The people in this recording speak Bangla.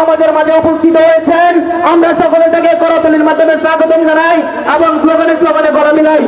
আমাদের মাঝে উপস্থিত হয়েছেন। আমরা সকলে তাকে করতলির মাধ্যমে স্বাগতম জানাই এবং স্লোগানে স্লোগানে গলা মিলাই।